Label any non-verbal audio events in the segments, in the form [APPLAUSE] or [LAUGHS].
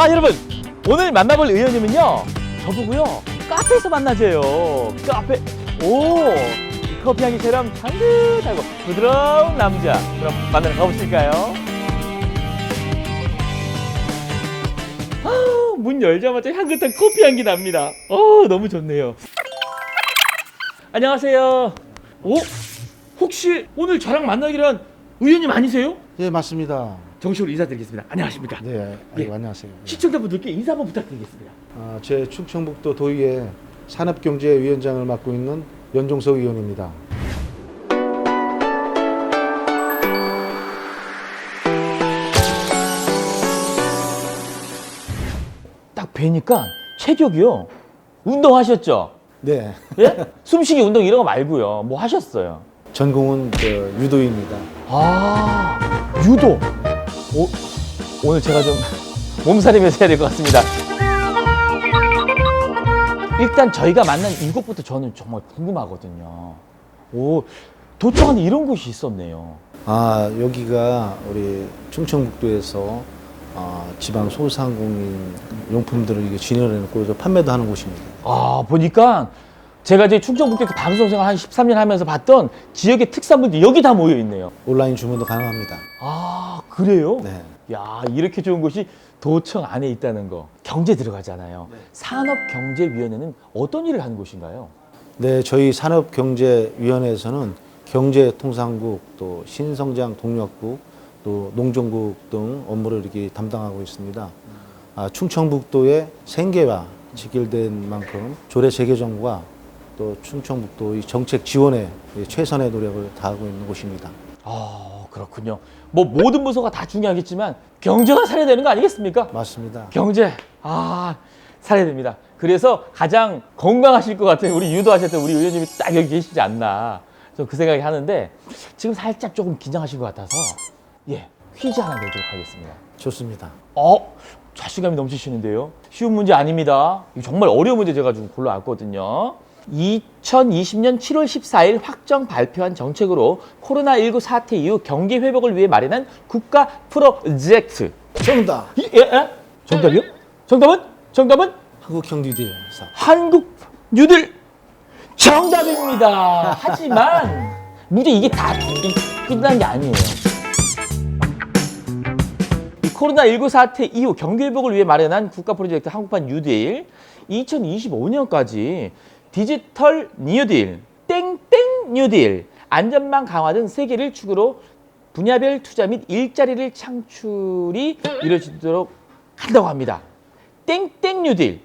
아 여러분 오늘 만나볼 의원님은요 저보고요 카페에서 만나재요 카페 오이 커피 향기처럼 향긋하고 부드러운 남자 그럼 만나러 가보실까요? 아, 문 열자마자 향긋한 커피 향기 납니다 어 너무 좋네요 안녕하세요 오 혹시 오늘 저랑 만나기로 한 의원님 아니세요? 예, 맞습니다. 정식으로 인사드리겠습니다 안녕하십니까 네, 예. 아이고, 안녕하세요. 시청자분들께 인사 한번 부탁드리겠습니다 아, 제 충청북도 도의회 산업경제위원장을 맡고 있는 연종석 의원입니다. 딱 뵈니까 체격이요. 운동하셨죠? 네, 예? 숨쉬기 운동 이런 거 말고요. 뭐 하셨어요? 전공은 저 유도입니다. 아, 유도. 오, 오늘 제가 좀 [LAUGHS] 몸살이면서 해야 될 것 같습니다. 일단 저희가 만난 이곳부터 저는 정말 궁금하거든요. 오, 도청 안에 이런 곳이 있었네요. 아, 여기가 우리 충청북도에서 아, 지방 소상공인 용품들을 이게 진열해놓고 저 판매도 하는 곳입니다. 아, 보니까 제가 이제 충청북도에서 방송 생활 한 13년 하면서 봤던 지역의 특산물들이 여기 다 모여 있네요. 온라인 주문도 가능합니다. 아, 그래요? 네. 야, 이렇게 좋은 곳이 도청 안에 있다는 거. 경제 들어가잖아요. 산업경제위원회는 어떤 일을 하는 곳인가요? 네, 저희 산업경제위원회에서는 경제통상국, 또 신성장 동력국, 또 농정국 등 업무를 이렇게 담당하고 있습니다. 아, 충청북도의 생계와 직결된 만큼 조례 재개정과 또 충청북도의 정책 지원에 최선의 노력을 다하고 있는 곳입니다. 아, 그렇군요. 뭐 모든 부서가 다 중요하겠지만 경제가 살아야 되는 거 아니겠습니까? 맞습니다. 경제. 아, 살아야 됩니다. 그래서 가장 건강하실 것 같은 우리 유도하셨던 우리 의원님이 딱 여기 계시지 않나. 저그 생각이 하는데 지금 살짝 조금 긴장하신 것 같아서 예, 퀴즈 하나 내도록 하겠습니다. 좋습니다. 어? 자신감이 넘치시는데요. 쉬운 문제 아닙니다. 정말 어려운 문제 제가 좀 골라왔거든요. 2020년 7월 14일 확정 발표한 정책으로 코로나19 사태 이후 경기 회복을 위해 마련한 국가 프로젝트. 정답! 예? 예? 정답이요? 정답은? 정답은? 한국형 뉴딜 사업. 한국 뉴딜 정답입니다. 하지만 문제 이게 다 이- 끝난 게 아니에요. 이 코로나19 사태 이후 경기 회복을 위해 마련한 국가 프로젝트 한국판 뉴딜 2025년까지 디지털 뉴딜, 땡땡 뉴딜, 안전망 강화 등 세 개를 축으로 분야별 투자 및 일자리를 창출이 이루어지도록 한다고 합니다. 땡땡 뉴딜.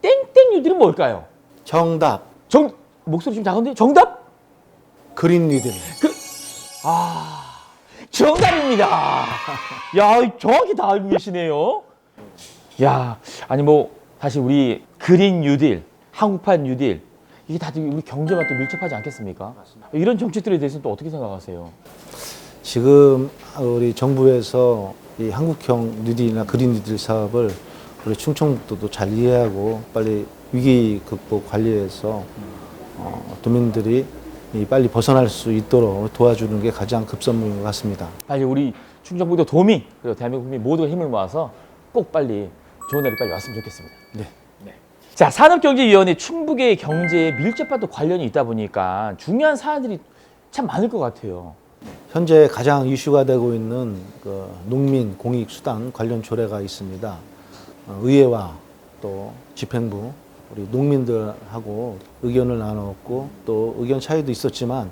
땡땡 뉴딜은 뭘까요? 정답! 정 목소리 좀 작은데 정답? 그린 뉴딜. 그 아. 정답입니다. 야, 정확히 다 알고 계시네요. 야, 아니 뭐 사실 우리 그린 뉴딜, 한국판 뉴딜 이게 다들 우리 경제와 또 밀접하지 않겠습니까? 이런 정책들에 대해서는 또 어떻게 생각하세요? 지금 우리 정부에서 이 한국형 뉴딜이나 그린 뉴딜 사업을 우리 충청북도도 잘 이해하고 빨리 위기 극복 관리해서 어, 도민들이 이 빨리 벗어날 수 있도록 도와주는 게 가장 급선무인 것 같습니다. 빨리 우리 충청북도 도민 그리고 대한민국 국민 모두가 힘을 모아서 꼭 빨리 좋은 날이 빨리 왔으면 좋겠습니다. 네. 자, 산업경제위원회 충북의 경제에 밀접한 또 관련이 있다 보니까 중요한 사안들이 참 많을 것 같아요. 현재 가장 이슈가 되고 있는 그 농민 공익 수당 관련 조례가 있습니다. 어, 의회와 또 집행부 우리 농민들하고 의견을 나눴고 또 의견 차이도 있었지만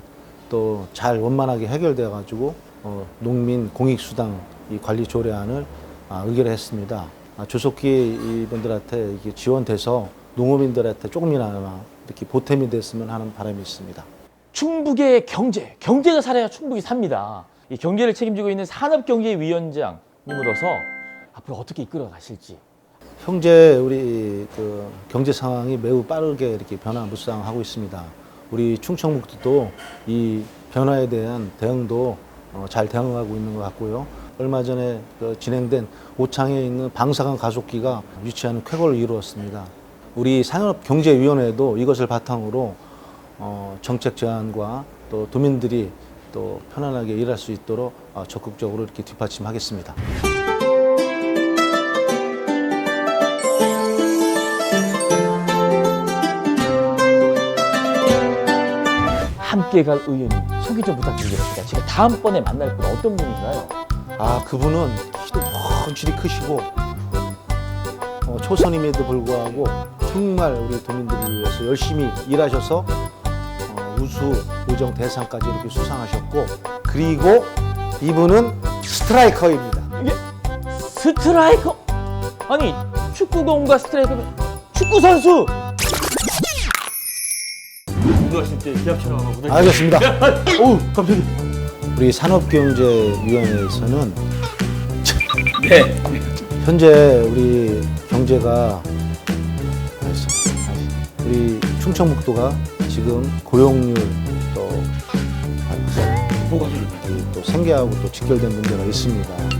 또 잘 원만하게 해결돼 가지고 어, 농민 공익 수당 이 관리 조례안을 아, 의결했습니다. 아, 조속히 이분들한테 지원돼서 농업인들한테 조금이나마 이렇게 보탬이 됐으면 하는 바람이 있습니다. 충북의 경제, 경제가 살아야 충북이 삽니다. 이 경제를 책임지고 있는 산업경제위원장님으로서 앞으로 어떻게 이끌어 가실지. 형제 우리 그 경제 상황이 매우 빠르게 이렇게 변화무쌍하고 있습니다. 우리 충청북도도 이 변화에 대한 대응도 어, 잘 대응하고 있는 것 같고요. 얼마 전에 그 진행된 오창에 있는 방사강 가속기가 유치하는 쾌거를 이루었습니다. 우리 산업경제위원회도 이것을 바탕으로 어, 정책 제안과 또 도민들이 또 편안하게 일할 수 있도록 어, 적극적으로 이렇게 뒷받침하겠습니다. 함께 갈 의원님 소개 좀 부탁드리겠습니다. 지금 다음번에 만날 분 어떤 분인가요? 아 그분은 키도 확실히 크시고 어, 초선임에도 불구하고 정말 우리 도민들을 위해서 열심히 일하셔서 어, 우수 의정 대상까지 이렇게 수상하셨고 그리고 이분은 스트라이커입니다. 이게 스트라이커 아니 축구공과 스트라이커면 축구 선수 운동하실 때 기합처럼 한번 부탁드립니다. 알겠습니다. [LAUGHS] 어우 갑자기 우리 산업경제위원회에서는 네 현재 우리 경제가 우리 충청북도가 지금 고용률 또 또 생계하고 또 직결된 문제가 있습니다.